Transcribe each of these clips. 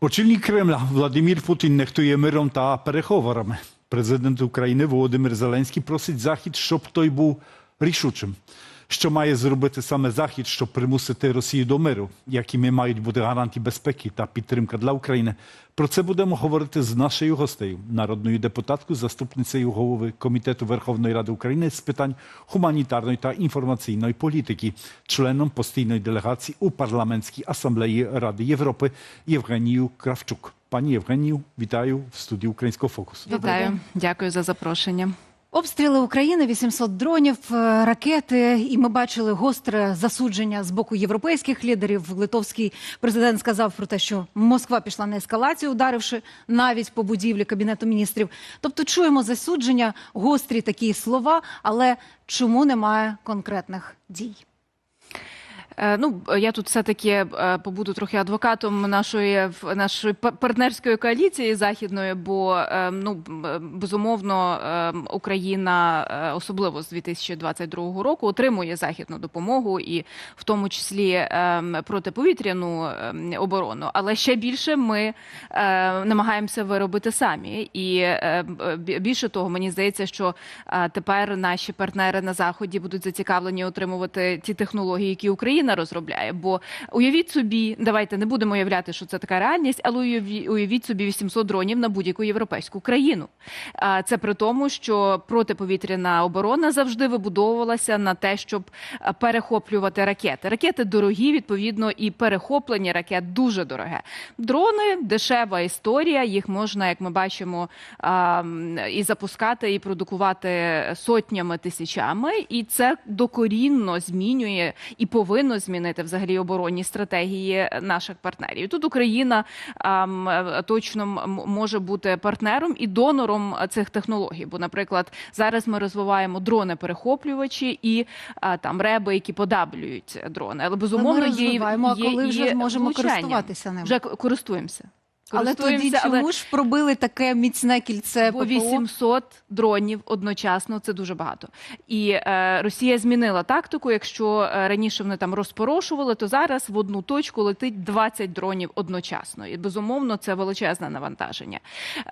Очільник Кремля Владимир Путін нехтує миром та переговорами. Президент України Володимир Зеленський просить Захід, щоб той був рішучим. Що має зробити саме Захід, щоб примусити Росію до миру? Якими мають бути гарантії безпеки та підтримка для України? Про це будемо говорити з нашою гостею, народною депутаткою, заступницею голови Комітету Верховної Ради України з питань гуманітарної та інформаційної політики, членом постійної делегації у парламентській асамблеї Ради Європи Євгенію Кравчук. Пані Євгенію, вітаю в студії Українського фокусу. Вітаю, дякую за запрошення. Обстріли України, 800 дронів, е, ракети, і ми бачили гостре засудження з боку європейських лідерів. Литовський президент сказав про те, що Москва пішла на ескалацію, ударивши навіть по будівлі кабінету міністрів. Тобто чуємо засудження, гострі такі слова, але чому немає конкретних дій? Е, Ну, я тут все-таки е, побуду трохи адвокатом нашої нашої па- партнерської коаліції західної, бо е, ну безумовно Україна, особливо з 2022 року, отримує західну допомогу, і в тому числі протиповітряну оборону. Але ще більше ми намагаємося виробити самі. І більше того, мені здається, що тепер наші партнери на заході будуть зацікавлені отримувати ті технології, які Україна розробляє. Бо уявіть собі, давайте не будемо уявляти, що це така реальність, але уяві- уявіть собі 800 дронів на будь-яку європейську країну. Це при тому, що протиповітряна оборона завжди вибудовувалася на те, щоб перехоплювати ракети. Ракети дорогі, відповідно, і перехоплення ракет дуже дороге. Дрони дешева історія. Їх можна, як ми бачимо, і запускати, і продукувати сотнями тисячами, і це докорінно змінює і повинно змінити взагалі оборонні стратегії наших партнерів. Тут Україна ем, точно може бути партнером і донором цих технологій. Бо, наприклад, зараз ми розвиваємо дрони-перехоплювачі і е, там реби, які подаблюють дрони. Але безумовно ми є, і- а є, коли вже є зможемо влучання. користуватися ними? Вже користуємося. Але тоді але- чому ж пробили таке міцне кільце Бо ППО? 800 дронів одночасно це дуже багато. І е, Росія змінила тактику. Якщо е, раніше вони там розпорошували, то зараз в одну точку летить 20 дронів одночасно. І безумовно це величезне навантаження.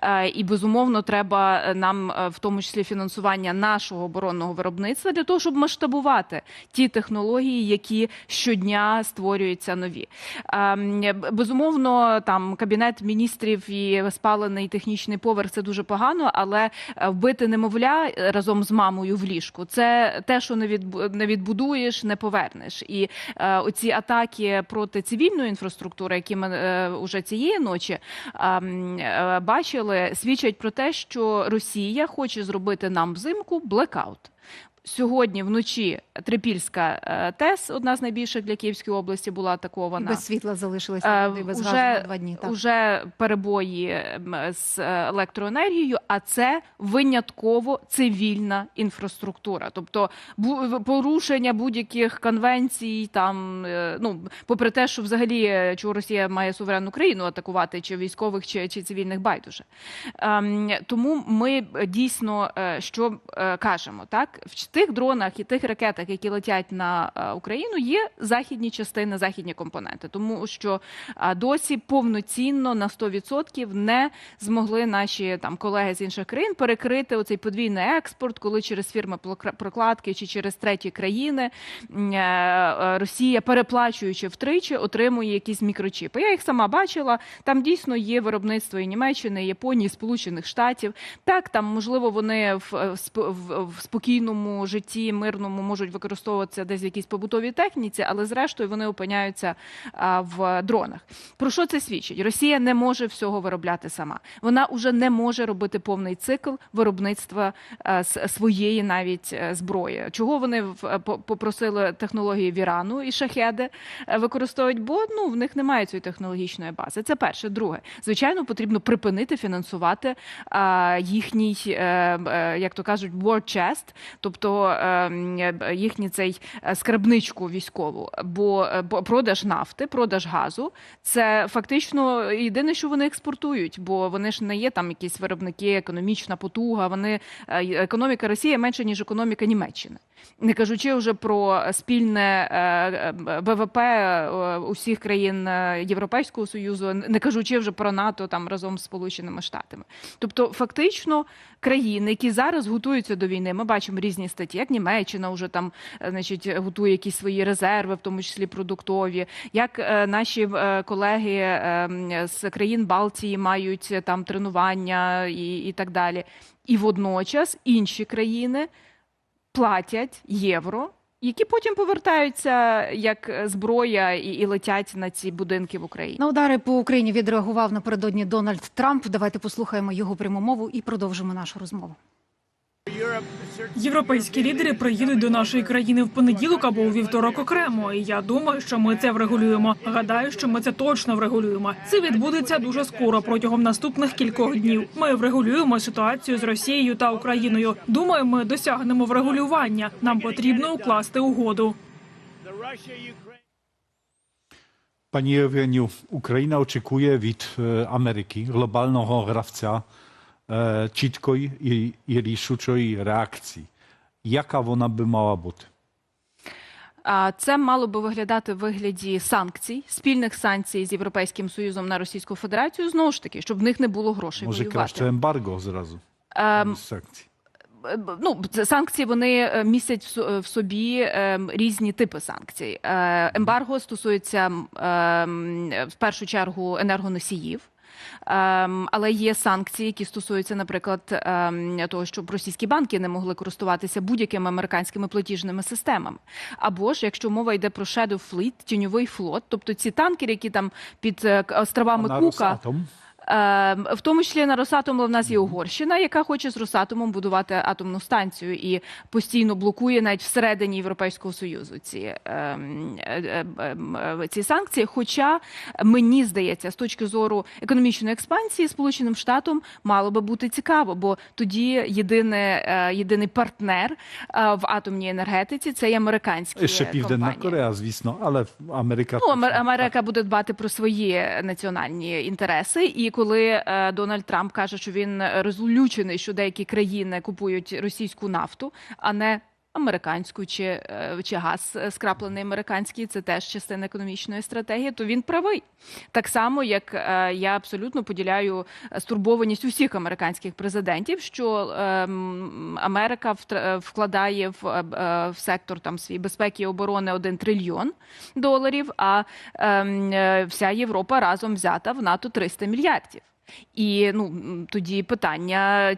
Е, і безумовно треба е, нам, е, в тому числі, фінансування нашого оборонного виробництва для того, щоб масштабувати ті технології, які щодня створюються нові. Ем, Безумовно, там кабінет міністрів і спалений технічний поверх це дуже погано, але е, вбити немовля разом з мамою в ліжку це те, що не відбу- не відбудуєш, не повернеш. І е, оці атаки проти цивільної інфраструктури, які ми е, уже цієї ночі ем, е, бачили, свідчать про те, що Росія хоче зробити нам взимку блекаут. Сьогодні вночі Трипільська е, ТЕС, одна з найбільших для Київської області, була І атакована. без світла залишилися Е, люди, без уже- газу на два дні. Так. Уже перебої з електроенергією, а це винятково цивільна інфраструктура. Тобто порушення будь-яких конвенцій, там е, ну попри те, що взагалі чого Росія має суверенну країну атакувати, чи військових, чи, чи цивільних байдуже. Ем, тому ми дійсно що кажемо, так в тих дронах і тих ракетах, які летять на е, Україну, є західні частини, західні компоненти, тому що досі повноцінно на 100% не змогли наші там колеги з інших країн перекрити оцей подвійний експорт, коли через фірми прокладки чи через треті країни е, е, Росія, переплачуючи втричі, отримує якісь мікрочіпи. Я їх сама бачила. Там дійсно є виробництво і Німеччини, і Японії, і Сполучених Штатів. Так, там можливо вони в, в, в спокійному житті, мирному можуть використовуватися десь в якійсь побутовій техніці, але зрештою вони опиняються в дронах. Про що це свідчить? Росія не може всього виробляти сама. Вона уже не може робити повний цикл виробництва своєї навіть е, зброї. Чого вони в- е, попросили технології в Ірану і шахеди е, використовують? Бо ну в них немає цієї технологічної бази. Це перше. Друге, звичайно, потрібно припинити фінансувати їхній, як то кажуть, war chest, тобто е, е, їхній цей е, скарбничку військову. Бо е, продаж нафти, продаж газу це фактично єдине, що вони експортують, бо вони ж не є там якісь виробники, економічна потуга. Вони е, економіка Росії менше ніж економіка Німеччини. Не кажучи вже про спільне е, е, ВВП е, усіх країн е, Європейського союзу, не кажучи вже про НАТО там разом з Сполученими Штатами. Тобто, фактично, країни, які зараз готуються до війни, ми бачимо різні статті, як Німеччина вже там, е, значить, готує якісь свої резерви, в тому числі продуктові, як е, наші е, колеги е, з країн Балтії мають е, там тренування і, і так далі. І водночас інші країни платять євро, які потім повертаються як зброя і, і летять на ці будинки в Україні. На удари по Україні відреагував напередодні Дональд Трамп. Давайте послухаємо його пряму мову і продовжимо нашу розмову. Європейські лідери приїдуть до нашої країни в понеділок або у вівторок окремо. І я думаю, що ми це врегулюємо. Гадаю, що ми це точно врегулюємо. Це відбудеться дуже скоро протягом наступних кількох днів. Ми врегулюємо ситуацію з Росією та Україною. Думаю, ми досягнемо врегулювання. Нам потрібно укласти угоду. Panie Ewgeniu, Ukraina oczekuje від Ameryki, globalnego grawca, e, чіткої і, і рішучої реакції. Яка вона би мала бути? Це мало би виглядати в вигляді санкцій, спільних санкцій з Європейським Союзом на Російську Федерацію. Знову ж таки, щоб в них не було грошей Може, воювати. краще ембарго зразу? Ем, санкцій. Ну, санкції вони містять в собі різні типи санкцій. Е, Ембарго стосується в першу чергу енергоносіїв. Ем, але є санкції, які стосуються, наприклад, ем, того, щоб російські банки не могли користуватися будь-якими американськими платіжними системами. Або ж якщо мова йде про Shadow Fleet, тіньовий флот, тобто ці танкери, які там під е, островами На Кука. Росатом? Е, В тому числі на Росатом в нас є Угорщина, яка хоче з Росатомом будувати атомну станцію і постійно блокує навіть всередині Європейського союзу ці, ем, е, е, е, ці санкції. Хоча мені здається, з точки зору економічної експансії, Сполученим Штатам мало би бути цікаво, бо тоді єдине, єдиний партнер в атомній енергетиці це є американські Ще Південна компанії. Корея, звісно, але Америка. Ну, Америка буде дбати про свої національні інтереси. І коли е, Дональд Трамп каже, що він розлючений, що деякі країни купують російську нафту, а не американську чи, е, чи газ е, скраплений американський, це теж частина економічної стратегії, то він правий. Так само, як е, я абсолютно поділяю стурбованість усіх американських президентів, що ем, Америка вкладає в, в сектор там свій безпеки і оборони 1 трильйон доларів, а ем, вся Європа разом взята в НАТО 300 мільярдів. І ну тоді питання: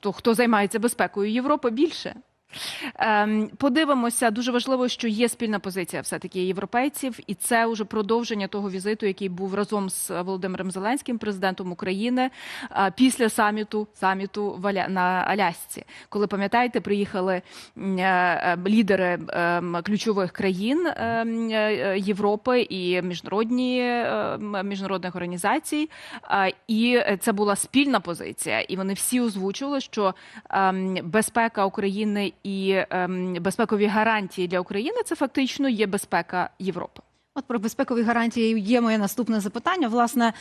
то хто займається безпекою Європи більше? Ем, подивимося, дуже важливо, що є спільна позиція все-таки європейців, і це вже продовження того візиту, який був разом з Володимиром Зеленським, президентом України, е, після саміту саміту на Алясці. Коли пам'ятаєте, приїхали е, е, лідери ем, ключових країн ем, е, Європи і міжнародні міжнародних організацій. Е, І це була спільна позиція, і вони всі озвучували, що безпека України і ем, безпекові гарантії для України це фактично є безпека Європи. От про безпекові гарантії є моє наступне запитання. Власне,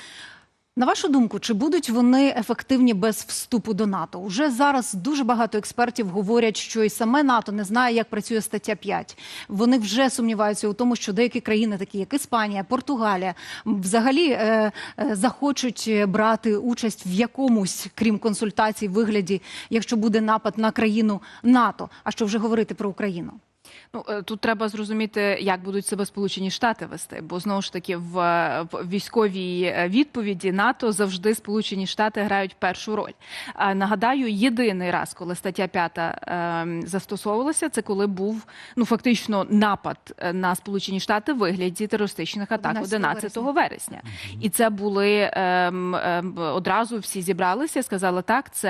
на вашу думку, чи будуть вони ефективні без вступу до НАТО? Уже зараз дуже багато експертів говорять, що і саме НАТО не знає, як працює стаття 5. Вони вже сумніваються у тому, що деякі країни, такі як Іспанія, Португалія, взагалі е, е, захочуть брати участь в якомусь, крім консультацій, вигляді, якщо буде напад на країну НАТО. А що вже говорити про Україну? Ну е, тут треба зрозуміти, як будуть себе Сполучені Штати вести, бо знову ж таки в, в військовій е, відповіді НАТО завжди Сполучені Штати грають першу роль. А нагадаю, єдиний раз, коли стаття 5 е, застосовувалася, це коли був ну фактично напад е, на Сполучені Штати в вигляді терористичних атак 11 11 вересня. І це були ем, ем, одразу всі зібралися, сказали так. Це,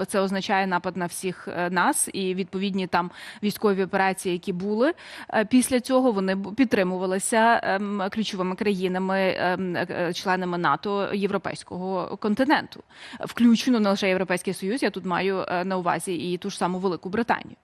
е, це означає напад на всіх нас, і відповідні там військові операції, які були е, після цього, вони підтримувалися ем, ключовими країнами, ем, е, членами НАТО європейського континенту, включно не лише Європейський Союз. Я тут маю е, на увазі і ту ж саму Велику Британію.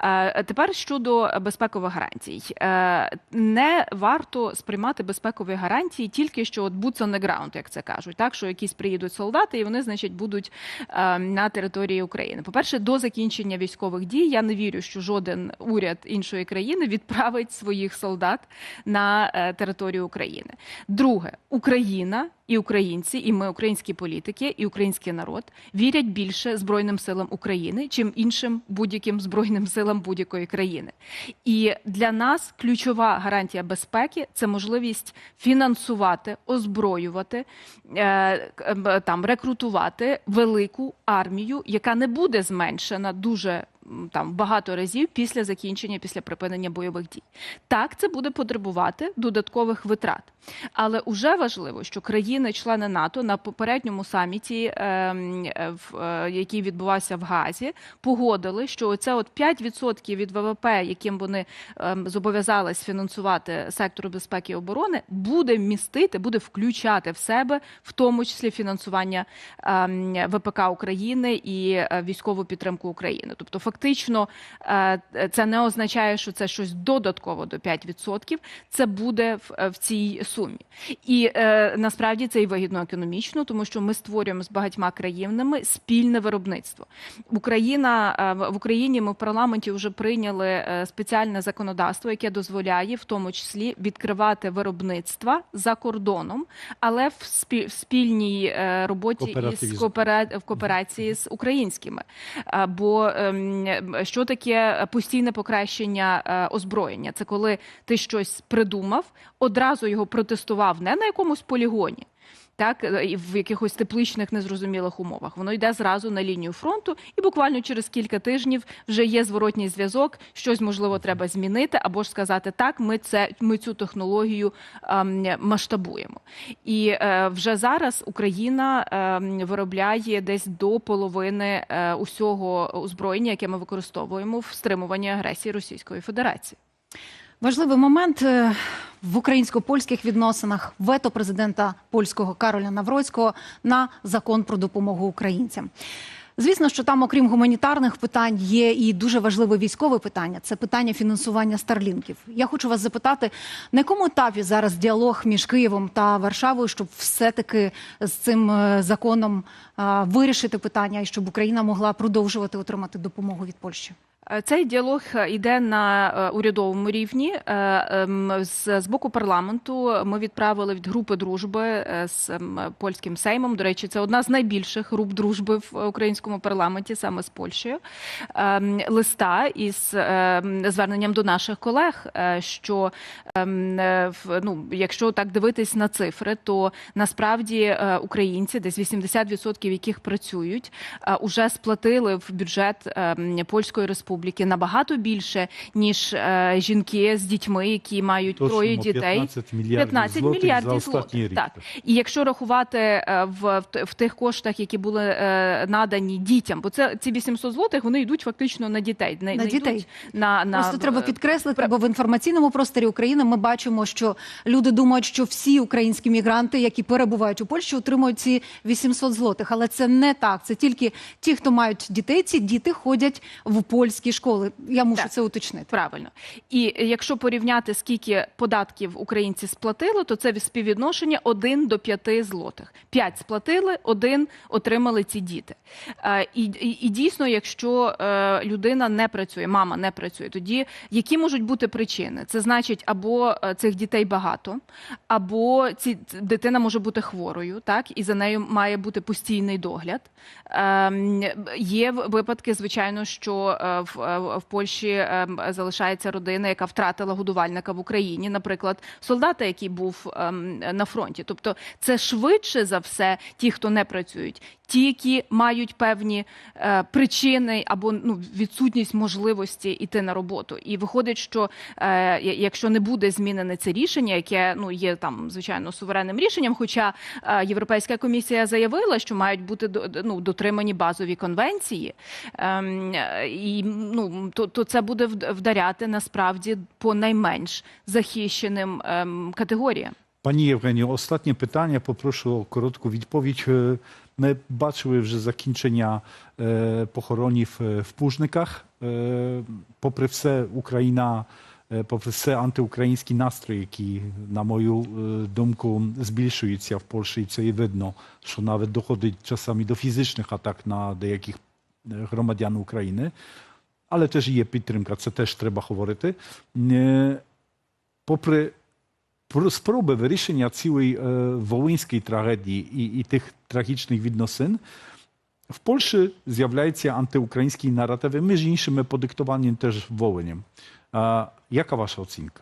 Е, Тепер щодо безпекових гарантій, Е, не варто сприймати безпекові гарантії тільки що от boots on the ground, як це кажуть, так що якісь приїдуть солдати, і вони, значить, будуть е, на території України. По перше, до закінчення військових дій я не вірю, що жоден уряд іншої країни відправить своїх солдат на е, територію України. Друге, Україна і українці, і ми, українські політики, і український народ вірять більше Збройним силам України, чим іншим будь-яким збройним силам будь-якої країни. І для нас ключова гарантія безпеки це можливість фінансувати, озброювати, е, там рекрутувати велику армію, яка не буде зменшена дуже. Там багато разів після закінчення, після припинення бойових дій. Так, це буде потребувати додаткових витрат. Але уже важливо, що країни-члени НАТО на попередньому саміті, ем, е, е, який відбувався в Газі, погодили, що оце от 5% від ВВП, яким вони ем, зобов'язались фінансувати сектору безпеки і оборони, буде містити, буде включати в себе, в тому числі фінансування ем, ВПК України і е, військову підтримку України. Тобто, фактично, е, це не означає, що це щось додатково до 5%, це буде в, е, в цій сумі. І е, насправді це і вигідно економічно, тому що ми створюємо з багатьма країнами спільне виробництво. Україна в Україні ми в парламенті вже прийняли спеціальне законодавство, яке дозволяє в тому числі відкривати виробництва за кордоном, але в спі- спільній роботі із в кооперації з українськими. Бо ем, що таке постійне покращення е, озброєння? Це коли ти щось придумав, одразу його протестував не на якомусь полігоні. Так, е, в якихось тепличних незрозумілих умовах воно йде зразу на лінію фронту, і буквально через кілька тижнів вже є зворотній зв'язок. Щось можливо треба змінити, або ж сказати так, ми це ми цю технологію ем, масштабуємо. І е, вже зараз Україна ем, виробляє десь до половини е, усього озброєння, яке ми використовуємо в стримуванні агресії Російської Федерації. Важливий момент е, в українсько-польських відносинах вето президента польського Кароля Навроцького на закон про допомогу українцям. Звісно, що там, окрім гуманітарних питань, є і дуже важливе військове питання це питання фінансування старлінків. Я хочу вас запитати, на якому етапі зараз діалог між Києвом та Варшавою, щоб все-таки з цим е, законом вирішити питання і щоб Україна могла продовжувати отримати допомогу від Польщі? Е, Цей діалог е, йде на е, урядовому рівні. Е, ем, З, боку парламенту ми відправили від групи дружби е, з ем, польським сеймом. До речі, це одна з найбільших груп дружби в українському парламенті, саме з Польщею. ем, Листа із зверненням до наших колег, е, що е, ну, якщо так дивитись на цифри, то насправді е, українці, десь 80% яких працюють, е, уже сплатили в бюджет польської республіки набагато більше ніж е, жінки з дітьми, які мають Точно, троє дітей. 15 мільярдів 15 злотих мільярдів за злотих. Так. І якщо рахувати е, в, в, в тих коштах, які були е, надані дітям, бо це ці 800 злотих, вони йдуть фактично на дітей. Не, На дітей. На, на Просто треба е, підкреслити, пре- бо в інформаційному просторі України ми бачимо, що люди думають, що всі українські мігранти, які перебувають у Польщі, отримують ці 800 злотих. Але це не так. Це тільки ті, хто мають дітей. Ці діти ходять в польські школи. Я мушу Так. це уточнити. Правильно. І якщо порівняти, скільки податків українці сплатили, то це співвідношення 1 до 5 злотих. 5 сплатили, 1 отримали ці діти. Е, І, і, і дійсно, якщо е, людина не працює, мама не працює, тоді які можуть бути причини? Це значить, або е, цих дітей багато, або ці дитина може бути хворою, так і за нею має бути постійний догляд. Ем, Є випадки, звичайно, що в, е, в Польщі ем, залишається родина, яка втратила годувальника в Україні, наприклад, солдата, який був ем, на фронті. Тобто, це швидше за все ті, хто не працюють, ті, які мають певні е, причини або ну, відсутність можливості йти на роботу. І виходить, що е, якщо не буде змінене це рішення, яке ну є там звичайно суверенним рішенням, хоча Європейська комісія заявила, що мають бути до- ну, дотримані базові конвенції, ем, і ну то, то це буде вдаряти насправді по найменш захищеним ем, категоріям. Пані Євгенію, останнє питання. Попрошу коротку відповідь. Е, Ми бачили вже закінчення е, похоронів е, в Пужниках. Попри все, Україна, попри все антиукраїнські настрої, які, на мою думку, збільшуються в Польщі, і це і видно, що навіть доходить часами до фізичних атак на деяких громадян України. Але теж є підтримка, це теж треба говорити. Е, Попри про- спроби вирішення цілої е, волинської трагедії і, і тих трагічних відносин, в Польщі з'являються антиукраїнські наративи, між іншими подиктовані теж Волинем. А, яка ваша оцінка?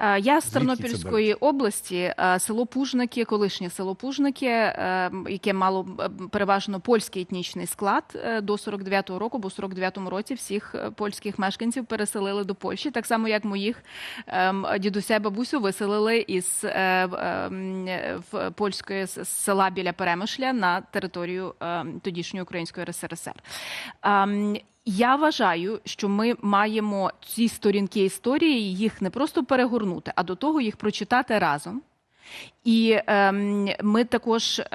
Е, Я з Тернопільської області, е, село Пужники, колишнє село Пужники, е, яке мало переважно польський етнічний склад до 49-го року, бо в 49-му році всіх польських мешканців переселили до Польщі, так само як моїх ем, дідуся і бабусю виселили із ем, польської села біля Перемишля на територію ем, тодішньої української РСРСР. Я вважаю, що ми маємо ці сторінки історії їх не просто перегорнути, а до того їх прочитати разом. І ем, ми також е,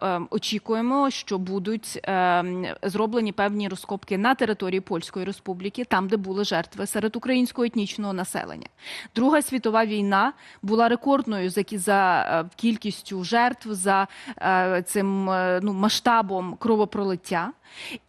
ем, очікуємо, що будуть ем, зроблені певні розкопки на території Польської Республіки, там, де були жертви серед українського етнічного населення. Друга світова війна була рекордною за, за е, кількістю жертв, за е, цим е, ну, масштабом кровопролиття.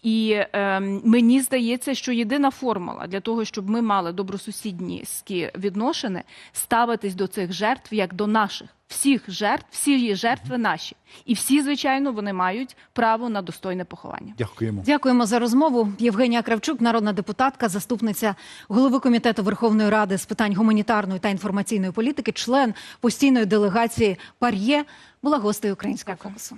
І е, мені здається, що єдина формула для того, щоб ми мали добросусідніські відношення, ставитись до цих жертв як до наших. Всіх жертв, всі її жертви наші, і всі, звичайно, вони мають право на достойне поховання. Дякуємо. Дякуємо за розмову. Євгенія Кравчук, народна депутатка, заступниця голови комітету Верховної Ради з питань гуманітарної та інформаційної політики, член постійної делегації Пар'є, була гостею українського Дякую. фокусу.